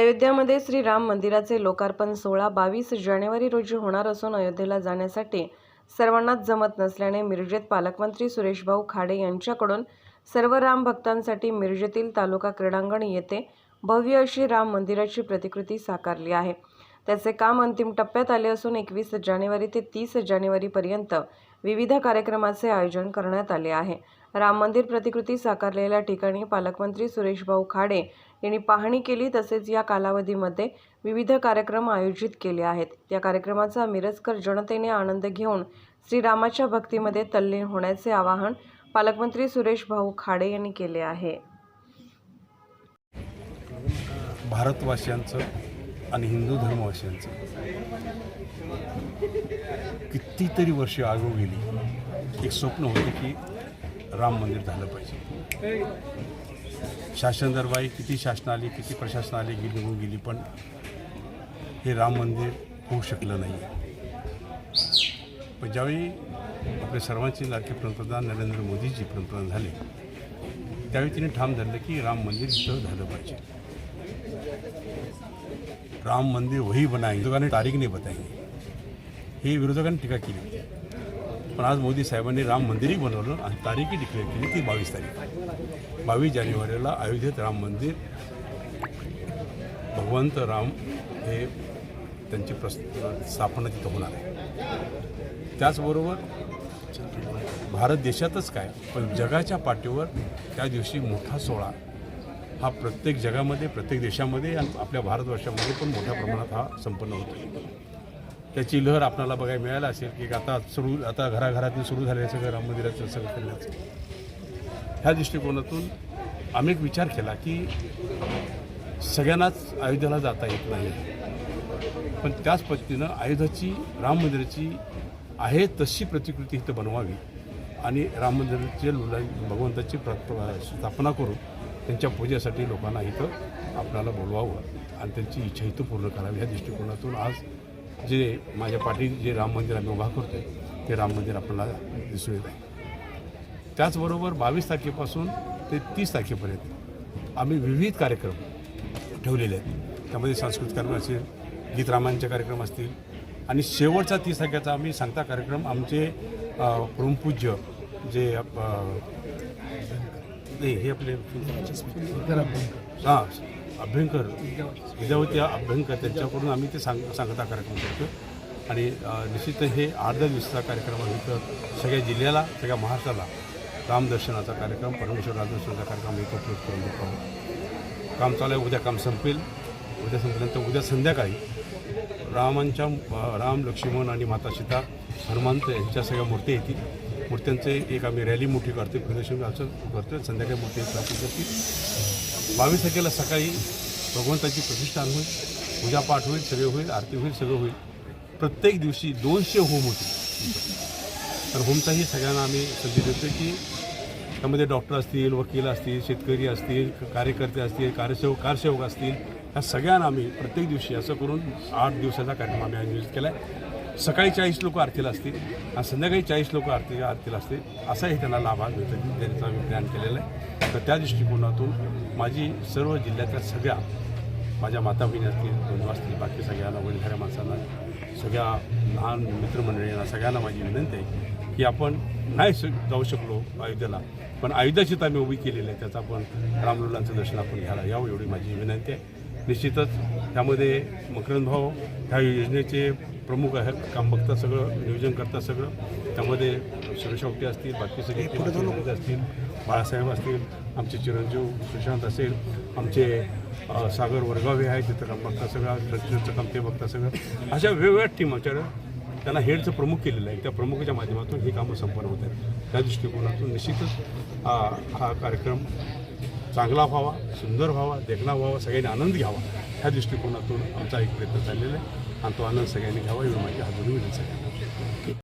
अयोध्यामध्ये श्री राम मंदिराचे लोकार्पण सोहळा बावीस जानेवारी रोजी होणार असून अयोध्येला जाण्यासाठी सर्वांनाच जमत नसल्याने मिरजेत पालकमंत्री सुरेशभाऊ खाडे यांच्याकडून सर्व राम भक्तांसाठी मिरजेतील तालुका क्रीडांगण येथे भव्य अशी राम मंदिराची प्रतिकृती साकारली आहे. त्याचे काम अंतिम टप्प्यात आले असून एकवीस जानेवारी ते तीस जानेवारीपर्यंत विविध कार्यक्रमाचे आयोजन करण्यात आले आहे. राम मंदिर प्रतिकृती साकारलेल्या ठिकाणी पालकमंत्री सुरेशभाऊ खाडे यांनी पाहणी केली तसेच या कालावधीमध्ये विविध कार्यक्रम आयोजित केले आहेत. या कार्यक्रमाचा मिरजकर जनतेने आनंद घेऊन श्रीरामाच्या भक्तीमध्ये तल्लीन होण्याचे आवाहन पालकमंत्री सुरेश भाऊ खाडे यांनी केले आहे. भारतवासियांचं आणि हिंदू धर्मवासियांचं कितीतरी वर्ष आगो गेली एक स्वप्न होतं की राम मंदिर झालं पाहिजे. शासन दरबारी किती शासन आली किती प्रशासन आली गेली होऊन गेली पण हे राम मंदिर होऊ शकलं नाही. पण ज्यावेळी आपले सर्वांचे लाडके पंतप्रधान नरेंद्र मोदीजी पंतप्रधान झाले त्यावेळी तिने ठाम धरलं की राम मंदिर इथं झालं पाहिजे. राम मंदिर वही बनाएंगे विरोधकांनी तारीख नाही बताएंगे हे विरोधकांनी टीका केली. होती पण आज मोदी साहेबांनी राम मंदिरही बनवलं आणि तारीखही डिक्लेअर केली ती बावीस तारीख. बावीस जानेवारीला अयोध्येत राम मंदिर. भगवंत राम हे त्यांची प्रस स्थापना तिथं होणार आहे. त्याचबरोबर भारत देशातच काय पण जगाच्या पाठीवर त्या दिवशी मोठा सोहळा. हा प्रत्येक जगामध्ये प्रत्येक देशामध्ये आणि आपल्या भारतवर्षामध्ये पण मोठ्या प्रमाणात हा संपन्न होतो त्याची लहर आपल्याला बघायला मिळायला असेल की आता सुरू आता घराघरातून सुरू झालेलं सगळं राम मंदिराचं सगळं करण्याचं. ह्या दृष्टिकोनातून आम्ही एक विचार केला की सगळ्यांनाच अयोध्येला जाता येत नाही. पण त्याच पद्धतीनं अयोध्याची राम मंदिराची आहे तशी प्रतिकृती इथं बनवावी आणि राम मंदिराचे लुला- भगवंताची प्र स्थापना करून त्यांच्या पूजेसाठी लोकांना इथं आपल्याला बोलवावं आणि त्यांची इच्छा इथं पूर्ण करावी. ह्या दृष्टिकोनातून आज जे माझ्या पाठीत जे राम मंदिर आम्ही उभा करतोय ते राम मंदिर आपल्याला दिसून येत आहे त्याचबरोबर बावीस तारखेपासून ते तीस तारखेपर्यंत आम्ही विविध कार्यक्रम ठेवलेले आहेत. त्यामध्ये सांस्कृतिक कार्यक्रम असेल गीत रामायणचे कार्यक्रम असतील आणि शेवटचा तीस तारखेचा आम्ही सांगता कार्यक्रम आमचे परमपूज्य जे हे आपले हां. अभ्यंकर विद्यावती अभ्यंकर त्यांच्याकडून आम्ही ते सांग सांगता कार्यक्रम करतो आणि निश्चित हे आठ दहा दिवसाचा कार्यक्रम आहे तर सगळ्या जिल्ह्याला सगळ्या महाराष्ट्राला रामदर्शनाचा कार्यक्रम परमेश्वर रामदर्शनाचा कार्यक्रम आम्ही उपयोग करून देतो. आहोत काम चालू आहे उद्या काम संपेल. उद्या संपल्यानंतर उद्या संध्याकाळी रामांच्या राम लक्ष्मण आणि माता सीता हनुमंत यांच्या सगळ्या मूर्ती येतील. मूर्त्यांचे एक आम्ही रॅली मोठी करतो प्रदर्शन असं करतो संध्याकाळी मूर्ती प्राप्त करतील. बावीस तारखेला सकाळी भगवंताची प्रतिष्ठान होईल पूजापाठ होईल सगळे होईल आरती होईल सगळं होईल. प्रत्येक दिवशी दोनशे होम होतील. तर होमचाही सगळ्यांना आम्ही संधी देतो की त्यामध्ये डॉक्टर असतील वकील असतील शेतकरी असतील कार्यकर्ते असतील कार्यसेवक कारसेवक असतील ह्या सगळ्यांना आम्ही प्रत्येक दिवशी असं करून आठ दिवसाचा कार्यक्रम आम्ही आयोजित केला आहे सकाळी चाळीस लोक आरतीला असतील आणि संध्याकाळी चाळीस लोक आरती आरतीला असतील असाही त्यांना लाभ मिळतो त्यांचा आम्ही प्लॅन केलेला आहे. तर त्या दृष्टिकोनातून माझी सर्व जिल्ह्यातल्या सगळ्या माझ्या माता बहिणी असतील बंधू असतील बाकी सगळ्यांना वडीलधाऱ्या माणसांना सगळ्या लहान मित्रमंडळींना सगळ्यांना माझी विनंती आहे की आपण नाही जाऊ शकलो अयोध्येला पण अयोध्याची तर आम्ही उभी केलेली आहे. त्याचं आपण रामलुलांचं दर्शन आपण घ्यायला यावं एवढी माझी विनंती आहे. निश्चितच त्यामध्ये मकरंद भाऊ ह्या योजनेचे प्रमुख आहेत काम बघतात सगळं नियोजन करतात सगळं. त्यामध्ये सुरेश आवटे असतील बाकी सगळे असतील बाळासाहेब असतील आमचे चिरंजीव सुशांत असेल आमचे सागर वरगावे आहेत तिथं काम बघतात सगळं ट्रस्टचं काम ते बघतात सगळं. अशा वेगवेगळ्या टीम आमच्याकडं त्यांना हेडचं प्रमुख केलेलं आहे. त्या प्रमुखाच्या माध्यमातून ही कामं संपन्न होत आहेत. त्या दृष्टिकोनातून निश्चितच हा कार्यक्रम चांगला व्हावा सुंदर व्हावा देखणा व्हावा सगळ्यांनी आनंद घ्यावा ह्या दृष्टिकोनातून आमचा एक प्रयत्न चाललेला आहे. आणि तो आनंद सगळ्यांनी घ्यावा एवढी माझी हातून विनंती सगळ्यांना